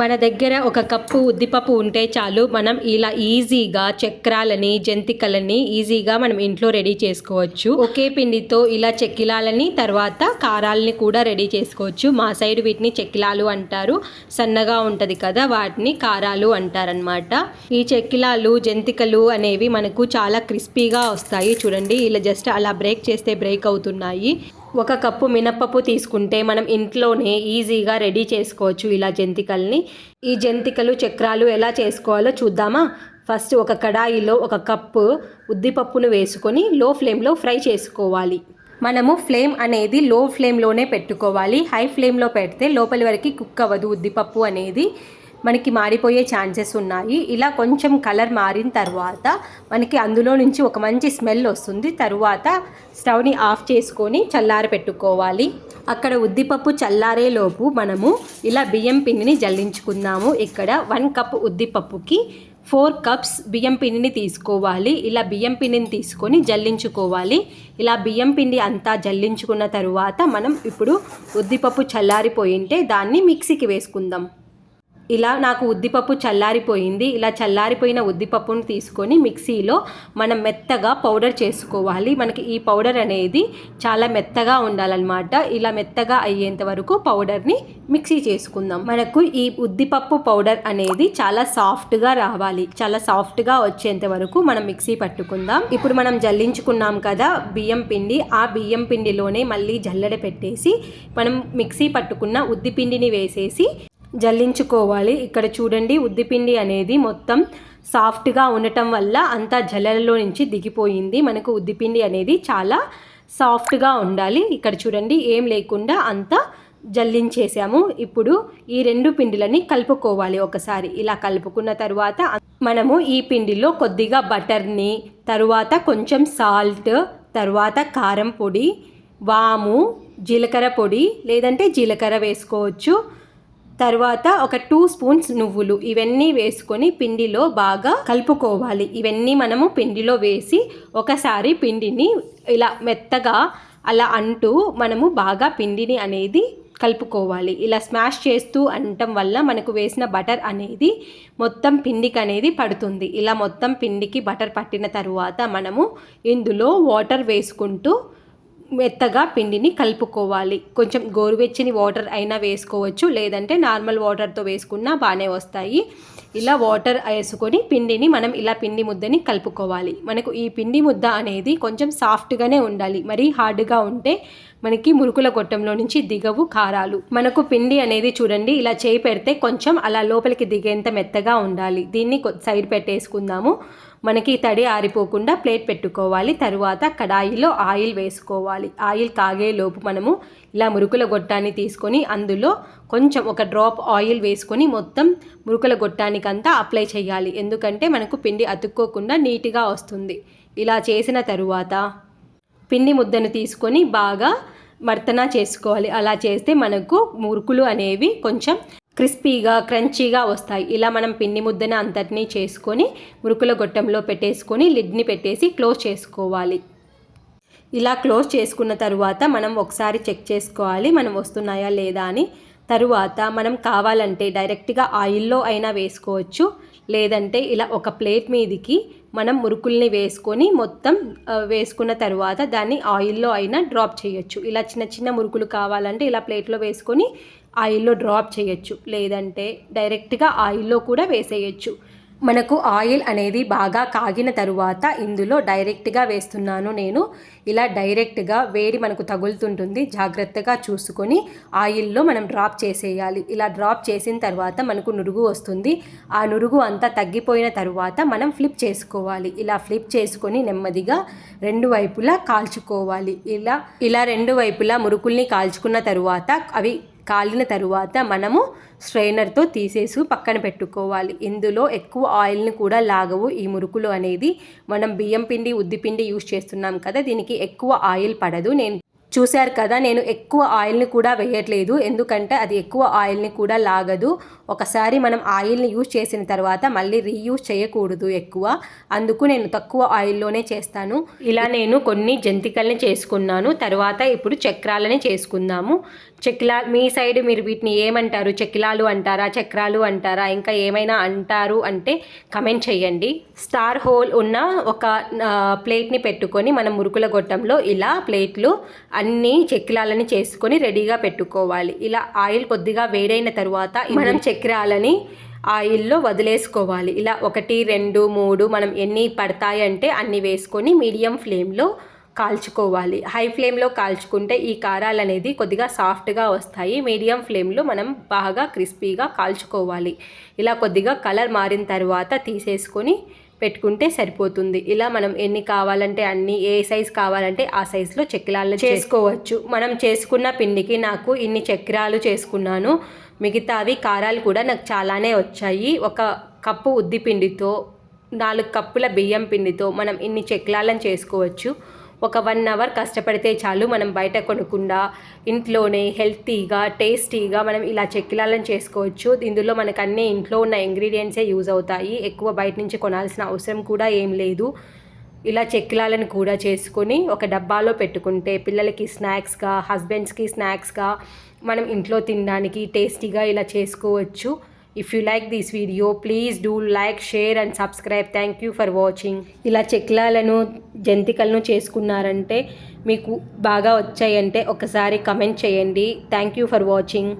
మన దగ్గర ఒక కప్పు ఉద్దిపప్పు ఉంటే చాలు. మనం ఇలా ఈజీగా చక్రాలని జంతికలని ఈజీగా మనం ఇంట్లో రెడీ చేసుకోవచ్చు. ఒకే పిండితో ఇలా చెక్కిలాలని తర్వాత కారాలని కూడా రెడీ చేసుకోవచ్చు. మా సైడ్ వీటిని చెక్కిలాలు అంటారు. సన్నగా ఉంటుంది కదా వాటిని కారాలు అంటారనమాట ఈ చెక్కిలాలు జంతికలు అనేవి మనకు చాలా క్రిస్పీగా వస్తాయి. చూడండి ఇలా జస్ట్ అలా బ్రేక్ చేస్తే బ్రేక్ అవుతున్నాయి. ఒక కప్పు మినప్పప్పు తీసుకుంటే మనం ఇంట్లోనే ఈజీగా రెడీ చేసుకోవచ్చు ఇలా జంతికల్ని. ఈ జంతికలు చక్రాలు ఎలా చేసుకోవాలో చూద్దామా? ఫస్ట్ ఒక కడాయిలో ఒక కప్పు ఉద్దిపప్పును వేసుకొని లో ఫ్లేమ్లో ఫ్రై చేసుకోవాలి. మనము ఫ్లేమ్ అనేది లో ఫ్లేమ్లోనే పెట్టుకోవాలి. హై ఫ్లేమ్లో పెడితే లోపలి వరకు కుక్ అవ్వదు ఉద్దిపప్పు అనేది. మనకి మారిపోయే ఛాన్సెస్ ఉన్నాయి. ఇలా కొంచెం కలర్ మారిన తర్వాత మనకి అందులో నుంచి ఒక మంచి స్మెల్ వస్తుంది. తరువాత స్టవ్ని ఆఫ్ చేసుకొని చల్లార పెట్టుకోవాలి. అక్కడ ఉద్దిపప్పు చల్లారేలోపు మనము ఇలా బియ్యం పిండిని జల్లించుకుందాము. ఇక్కడ వన్ కప్ ఉద్దిపప్పుకి ఫోర్ కప్స్ బియ్యం పిండిని తీసుకోవాలి. ఇలా బియ్యం పిండిని తీసుకొని జల్లించుకోవాలి. ఇలా బియ్యం పిండి అంతా జల్లించుకున్న తరువాత మనం ఇప్పుడు ఉద్దిపప్పు చల్లారిపోయింటే దాన్ని మిక్సీకి వేసుకుందాం. ఇలా నాకు ఉద్దిపప్పు చల్లారిపోయింది. ఇలా చల్లారిపోయిన ఉద్దిపప్పును తీసుకొని మిక్సీలో మనం మెత్తగా పౌడర్ చేసుకోవాలి. మనకి ఈ పౌడర్ అనేది చాలా మెత్తగా ఉండాలన్నమాట. ఇలా మెత్తగా అయ్యేంత వరకు పౌడర్ని మిక్సీ చేసుకుందాం. మనకు ఈ ఉద్దిపప్పు పౌడర్ అనేది చాలా సాఫ్ట్గా రావాలి. చాలా సాఫ్ట్గా వచ్చేంత వరకు మనం మిక్సీ పట్టుకుందాం. ఇప్పుడు మనం జల్లించుకున్నాం కదా బియ్యం పిండి. ఆ బియ్యం పిండిలోనే మళ్ళీ జల్లెడ పెట్టేసి మనం మిక్సీ పట్టుకున్న ఉద్ది పిండిని వేసేసి జల్లించుకోవాలి. ఇక్కడ చూడండి ఉద్దిపిండి అనేది మొత్తం సాఫ్ట్గా ఉండటం వల్ల అంతా జల్లెలలో నుంచి దిగిపోయింది. మనకు ఉద్దిపిండి అనేది చాలా సాఫ్ట్గా ఉండాలి. ఇక్కడ చూడండి ఏం లేకుండా అంతా జల్లించేసాము. ఇప్పుడు ఈ రెండు పిండిలని కలుపుకోవాలి ఒకసారి. ఇలా కలుపుకున్న తర్వాత మనము ఈ పిండిలో కొద్దిగా బటర్ని తరువాత కొంచెం సాల్ట్ తరువాత కారం పొడి వాము జీలకర్ర పొడి లేదంటే జీలకర్ర వేసుకోవచ్చు. తర్వాత ఒక టూ స్పూన్స్ నువ్వులు. ఇవన్నీ వేసుకొని పిండిలో బాగా కలుపుకోవాలి. ఇవన్నీ మనము పిండిలో వేసి ఒకసారి పిండిని ఇలా మెత్తగా అలా అంటూ మనము బాగా పిండిని అనేది కలుపుకోవాలి. ఇలా స్మాష్ చేస్తూ అనటం వల్ల మనకు వేసిన బటర్ అనేది మొత్తం పిండికి అనేది పడుతుంది. ఇలా మొత్తం పిండికి బటర్ పట్టిన తరువాత మనము ఇందులో వాటర్ వేసుకుంటూ మెత్తగా పిండిని కలుపుకోవాలి. కొంచెం గోరువెచ్చని వాటర్ అయినా వేసుకోవచ్చు. లేదంటే నార్మల్ వాటర్తో వేసుకున్నా బాగానే వస్తాయి. ఇలా వాటర్ వేసుకొని పిండిని మనం ఇలా పిండి ముద్దని కలుపుకోవాలి. మనకు ఈ పిండి ముద్ద అనేది కొంచెం సాఫ్ట్గానే ఉండాలి. మరీ హార్డ్గా ఉంటే మనకి మురుకుల గొట్టంలో నుంచి దిగవు కారాలు. మనకు పిండి అనేది చూడండి ఇలా చేయి పెడితే కొంచెం అలా లోపలికి దిగేంత మెత్తగా ఉండాలి. దీన్ని సైడ్ పెట్టేసుకుందాము. మనకి తడి ఆరిపోకుండా ప్లేట్ పెట్టుకోవాలి. తరువాత కడాయిలో ఆయిల్ వేసుకోవాలి. ఆయిల్ కాగేలోపు మనము ఇలా మురుకుల గొట్టాన్ని తీసుకొని అందులో కొంచెం ఒక డ్రాప్ ఆయిల్ వేసుకొని మొత్తం మురుకుల గొట్టానికంతా అప్లై చేయాలి. ఎందుకంటే మనకు పిండి అతుక్కోకుండా నీట్గా వస్తుంది. ఇలా చేసిన తరువాత పిండి ముద్దను తీసుకొని బాగా మర్తన చేసుకోవాలి. అలా చేస్తే మనకు మురుకులు అనేవి కొంచెం క్రిస్పీగా క్రంచీగా వస్తాయి. ఇలా మనం పిండి ముద్దన అంతటినీ చేసుకొని మురుకుల గొట్టంలో పెట్టేసుకొని లిడ్ని పెట్టేసి క్లోజ్ చేసుకోవాలి. ఇలా క్లోజ్ చేసుకున్న తరువాత మనం ఒకసారి చెక్ చేసుకోవాలి మనం వస్తున్నాయా లేదా అని. తరువాత మనం కావాలంటే డైరెక్ట్గా ఆయిల్లో అయినా వేసుకోవచ్చు. లేదంటే ఇలా ఒక ప్లేట్ మీదికి మనం మురుకుల్ని వేసుకొని మొత్తం వేసుకున్న తర్వాత దాన్ని ఆయిల్లో అయినా డ్రాప్ చేయొచ్చు. ఇలా చిన్న చిన్న మురుకులు కావాలంటే ఇలా ప్లేట్లో వేసుకొని ఆయిల్లో డ్రాప్ చేయొచ్చు. లేదంటే డైరెక్ట్గా ఆయిల్లో కూడా వేసేయచ్చు. మనకు ఆయిల్ అనేది బాగా కాగిన తరువాత ఇందులో డైరెక్ట్గా వేస్తున్నాను నేను. ఇలా డైరెక్ట్గా వేడి మనకు తగులుతుంటుంది. జాగ్రత్తగా చూసుకొని ఆయిల్లో మనం డ్రాప్ చేసేయాలి. ఇలా డ్రాప్ చేసిన తర్వాత మనకు నురుగు వస్తుంది. ఆ నురుగు అంతా తగ్గిపోయిన తర్వాత మనం ఫ్లిప్ చేసుకోవాలి. ఇలా ఫ్లిప్ చేసుకొని నెమ్మదిగా రెండు వైపులా కాల్చుకోవాలి. ఇలా ఇలా రెండు వైపులా మురుకుల్ని కాల్చుకున్న తరువాత అవి కాలిన తరువాత మనము స్ట్రైనర్తో తీసేసి పక్కన పెట్టుకోవాలి. ఇందులో ఎక్కువ ఆయిల్ని కూడా లాగవు. ఈ మురుకులు అనేది మనం బియ్యం పిండి ఉద్దిపిండి యూస్ చేస్తున్నాం కదా దీనికి ఎక్కువ ఆయిల్ పడదు. నేను చూశారు కదా నేను ఎక్కువ ఆయిల్ని కూడా వేయట్లేదు. ఎందుకంటే అది ఎక్కువ ఆయిల్ని కూడా లాగదు. ఒకసారి మనం ఆయిల్ని యూజ్ చేసిన తర్వాత మళ్ళీ రీయూజ్ చేయకూడదు ఎక్కువ. అందుకు నేను తక్కువ ఆయిల్లోనే చేస్తాను. ఇలా నేను కొన్ని జంతికల్ని చేసుకున్నాను. తర్వాత ఇప్పుడు చక్రాలని చేసుకుందాము. చక్లా మీ సైడ్ మీరు వీటిని ఏమంటారు? చెక్కిలాలు అంటారా? చక్రాలు అంటారా? ఇంకా ఏమైనా అంటారు అంటే కమెంట్ చేయండి. స్టార్ హోల్ ఉన్న ఒక ప్లేట్ని పెట్టుకొని మనం మురుకుల గొట్టంలో ఇలా ప్లేట్లు అన్ని చక్రాలని చేసుకొని రెడీగా పెట్టుకోవాలి. ఇలా ఆయిల్ కొద్దిగా వేడైన తర్వాత మనం చక్రాలని ఆయిల్లో వదిలేసుకోవాలి. ఇలా ఒకటి రెండు మూడు మనం ఎన్ని పడతాయంటే అన్ని వేసుకొని మీడియం ఫ్లేమ్లో కాల్చుకోవాలి. హై ఫ్లేమ్లో కాల్చుకుంటే ఈ కారాలు అనేది కొద్దిగా సాఫ్ట్గా వస్తాయి. మీడియం ఫ్లేమ్లో మనం బాగా క్రిస్పీగా కాల్చుకోవాలి. ఇలా కొద్దిగా కలర్ మారిన తర్వాత తీసేసుకొని పెట్టుకుంటే సరిపోతుంది. ఇలా మనం ఎన్ని కావాలంటే అన్ని ఏ సైజ్ కావాలంటే ఆ సైజులో చక్రాలు చేసుకోవచ్చు. మనం చేసుకున్న పిండికి నాకు ఇన్ని చక్రాలు చేసుకున్నాను. మిగతావి కారాలు కూడా నాకు చాలానే వచ్చాయి. ఒక కప్పు ఉద్ది పిండితో నాలుగు కప్పుల బియ్యం పిండితో మనం ఇన్ని చక్రాలను చేసుకోవచ్చు. ఒక వన్ అవర్ కష్టపడితే చాలు మనం బయట కొనకుండా ఇంట్లోనే హెల్తీగా టేస్టీగా మనం ఇలా చెక్కిలాలను చేసుకోవచ్చు. ఇందులో మనకు అన్నీ ఇంట్లో ఉన్న ఇంగ్రీడియంట్సే యూజ్ అవుతాయి. ఎక్కువ బయట నుంచి కొనాల్సిన అవసరం కూడా ఏం లేదు. ఇలా చెక్కిలాలను కూడా చేసుకొని ఒక డబ్బాలో పెట్టుకుంటే పిల్లలకి స్నాక్స్గా హస్బెండ్స్కి స్నాక్స్గా మనం ఇంట్లో తినడానికి టేస్టీగా ఇలా చేసుకోవచ్చు. If you like this video please do like share and subscribe thank you for watching ఇలా చెక్లాలను జంతికలను చేసుకున్నారంటే మీకు బాగా వచ్చాయంటే ఒకసారి కమెంట్ చేయండి. Thank you for watching